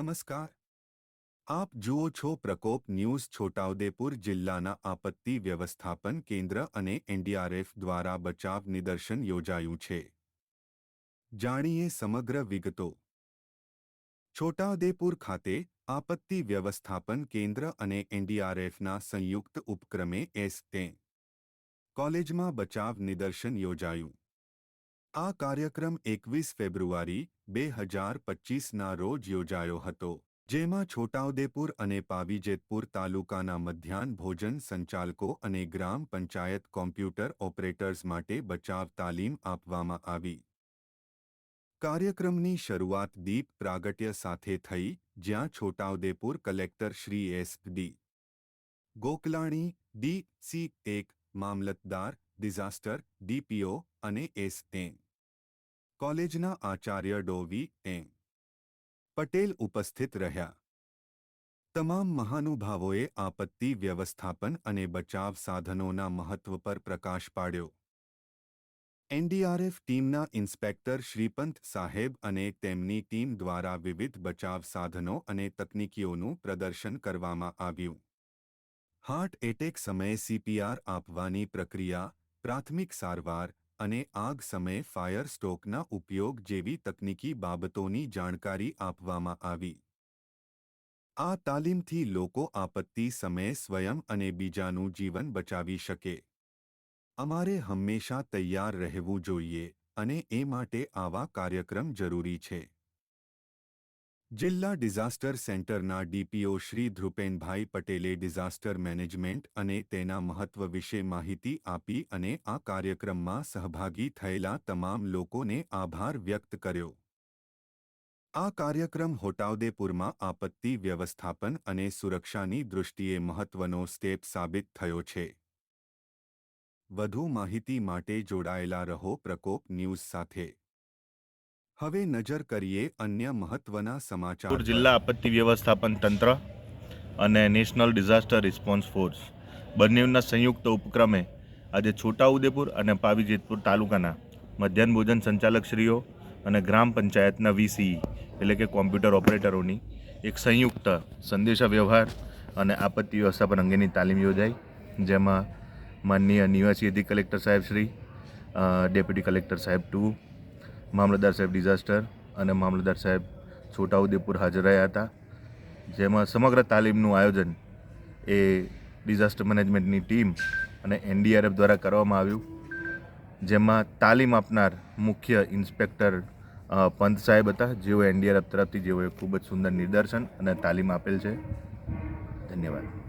નમસ્કાર. આપ જુઓ છો પ્રકોપ ન્યૂઝ છોટાઉદેપુર જિલ્લાના આપત્તિ વ્યવસ્થાપન કેન્દ્ર અને એનડીઆરએફ દ્વારા બચાવ નિદર્શન યોજાયું છે. જાણીએ સમગ્ર વિગતો. છોટાઉદેપુર ખાતે આપત્તિ વ્યવસ્થાપન કેન્દ્ર અને એનડીઆરએફના સંયુક્ત ઉપક્રમે એસ તે કોલેજમાં બચાવ નિદર્શન યોજાયું. આ કાર્યક્રમ એકવીસ ફેબ્રુઆરી, બે હજાર પચીસના રોજ યોજાયો હતો, જેમાં છોટાઉદેપુર અને પાવીજેતપુર તાલુકાના મધ્યાહન ભોજન સંચાલકો અને ગ્રામ પંચાયત કોમ્પ્યુટર ઓપરેટર્સ માટે બચાવ તાલીમ આપવામાં આવી. કાર્યક્રમની શરૂઆત દીપ પ્રાગટ્ય સાથે થઈ, જ્યાં Chhota Udepur collector Shri S D. Gokalani, D C એક, મામલતદાર ડિઝાસ્ટર, ડીપીઓ અને એસ એમ કોલેજના આચાર્ય ડોવી એમ પટેલ ઉપસ્થિત રહ્યા. તમામ મહાનુભાવોએ આપત્તિ વ્યવસ્થાપન અને બચાવ સાધનોના મહત્વ પર પ્રકાશ પાડ્યો. એનડીઆરએફ ટીમના ઇન્સ્પેક્ટર શ્રીપંત સાહેબ અને તેમની ટીમ દ્વારા વિવિધ બચાવ સાધનો અને તકનીકીઓનું પ્રદર્શન કરવામાં આવ્યું. હાર્ટ એટેક સમયે સીપીઆર આપવાની પ્રક્રિયા પ્રાથમિક સારવાર અને આગ સમયે ફાયર સ્ટોકના ઉપયોગ જેવી તકનીકી બાબતોની જાણકારી આપવામાં આવી. આ તાલીમથી લોકો આપત્તિ સમયે સ્વયં અને બીજાનું જીવન બચાવી શકે. અમારે હંમેશા તૈયાર રહેવું જોઈએ અને એ માટે આવા કાર્યક્રમ જરૂરી છે. જિલ્લા ડિઝાસ્ટર સેન્ટરના ડીપીઓ શ્રી ધ્રુપેનભાઈ પટેલે ડિઝાસ્ટર મેનેજમેન્ટ અને તેના મહત્વ વિશે માહિતી આપી અને આ કાર્યક્રમમાં સહભાગી થયેલા તમામ લોકોને આભાર વ્યક્ત કર્યો. આ કાર્યક્રમ હોટાઉદેપુરમાં આપત્તિ વ્યવસ્થાપન અને સુરક્ષાની દૃષ્ટિએ મહત્વનો સ્ટેપ સાબિત થયો છે. વધુ માહિતી માટે જોડાયેલા રહો પ્રકોપ ન્યૂઝ સાથે. હવે નજર કરીએ અન્ય મહત્વના સમાચાર જિલ્લા આપત્તિ વ્યવસ્થાપન તંત્ર અને નેશનલ ડિઝાસ્ટર રિસ્પોન્સ ફોર્સ બંનેના સંયુક્ત ઉપક્રમે આજે છોટાઉદેપુર અને પાવીજેતપુર તાલુકાના મધ્યાહન ભોજન સંચાલકશ્રીઓ અને ગ્રામ પંચાયતના વીસી એટલે કે કોમ્પ્યુટર ઓપરેટરોની એક સંયુક્ત સંદેશા વ્યવહાર અને આપત્તિ વ્યવસ્થાપન અંગેની તાલીમ યોજાઈ. જેમાં માનનીય નિવાસી અધિક કલેક્ટર સાહેબ શ્રી ડેપ્યુટી કલેક્ટર સાહેબ ટુ મામલતદાર સાહેબ ડિઝાસ્ટર અને મામલતદાર સાહેબ છોટાઉદેપુર હાજર રહ્યા હતા. જેમાં સમગ્ર તાલીમનું આયોજન એ ડિઝાસ્ટર મેનેજમેન્ટની ટીમ અને એનડીઆરએફ દ્વારા કરવામાં આવ્યું. જેમાં તાલીમ આપનાર મુખ્ય ઇન્સ્પેક્ટર પંત સાહેબ હતા. જેઓ એનડીઆરએફ તરફથી જેઓએ ખૂબ જ સુંદર નિદર્શન અને તાલીમ આપેલ છે. ધન્યવાદ.